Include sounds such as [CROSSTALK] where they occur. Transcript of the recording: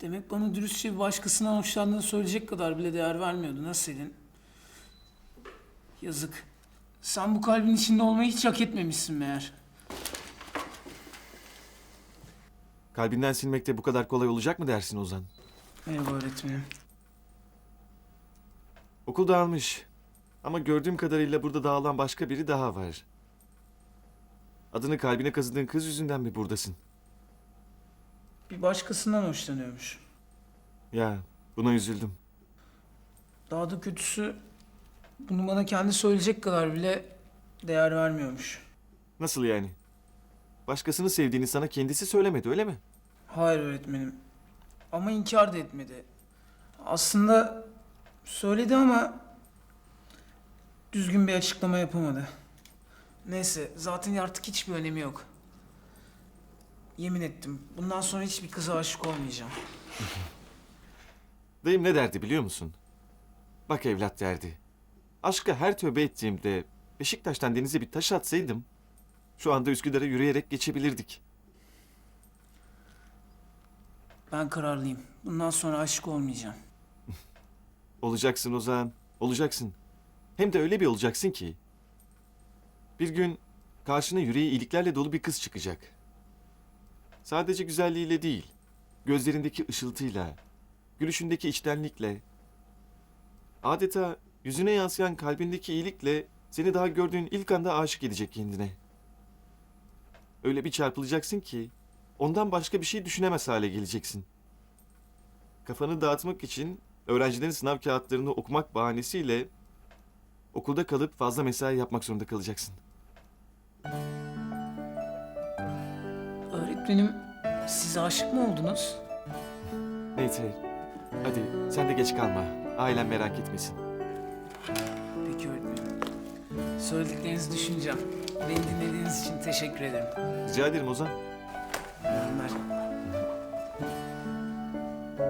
Demek bana dürüstçe bir başkasından hoşlandığını söyleyecek kadar bile değer vermiyordu. Nasıl Selin? Yazık. Sen bu kalbin içinde olmayı hiç hak etmemişsin meğer. Kalbinden silmek de bu kadar kolay olacak mı dersin Ozan? Merhaba öğretmenim. Okul dağılmış. Ama gördüğüm kadarıyla burada dağılan başka biri daha var. Adını kalbine kazıdığın kız yüzünden mi buradasın? Bir başkasından hoşlanıyormuş. Ya buna üzüldüm. Daha da kötüsü bunu bana kendi söyleyecek kadar bile değer vermiyormuş. Nasıl yani? Başkasını sevdiğini sana kendisi söylemedi öyle mi? Hayır öğretmenim. Ama inkar da etmedi. Aslında söyledi ama düzgün bir açıklama yapamadı. Neyse zaten artık hiçbir önemi yok. Yemin ettim. Bundan sonra hiçbir kıza aşık olmayacağım. [LAUGHS] Dayım ne derdi biliyor musun? Bak evlat derdi. Aşka her tövbe ettiğimde Beşiktaş'tan denize bir taş atsaydım şu anda Üsküdar'a yürüyerek geçebilirdik. Ben kararlıyım. Bundan sonra aşık olmayacağım. [LAUGHS] Olacaksın Ozan, olacaksın. Hem de öyle bir olacaksın ki. Bir gün karşına yüreği iyiliklerle dolu bir kız çıkacak. Sadece güzelliğiyle değil, gözlerindeki ışıltıyla, gülüşündeki içtenlikle, adeta yüzüne yansıyan kalbindeki iyilikle seni daha gördüğün ilk anda aşık edecek kendine. Öyle bir çarpılacaksın ki ondan başka bir şey düşünemez hale geleceksin. Kafanı dağıtmak için öğrencilerin sınav kağıtlarını okumak bahanesiyle okulda kalıp fazla mesai yapmak zorunda kalacaksın. Öğretmenim siz aşık mı oldunuz? Neyse, hadi sen de geç kalma. Ailen merak etmesin. Peki öğretmenim. Söylediklerinizi düşüneceğim. Beni dinlediğiniz için teşekkür ederim. Rica ederim Ozan. İyi günler.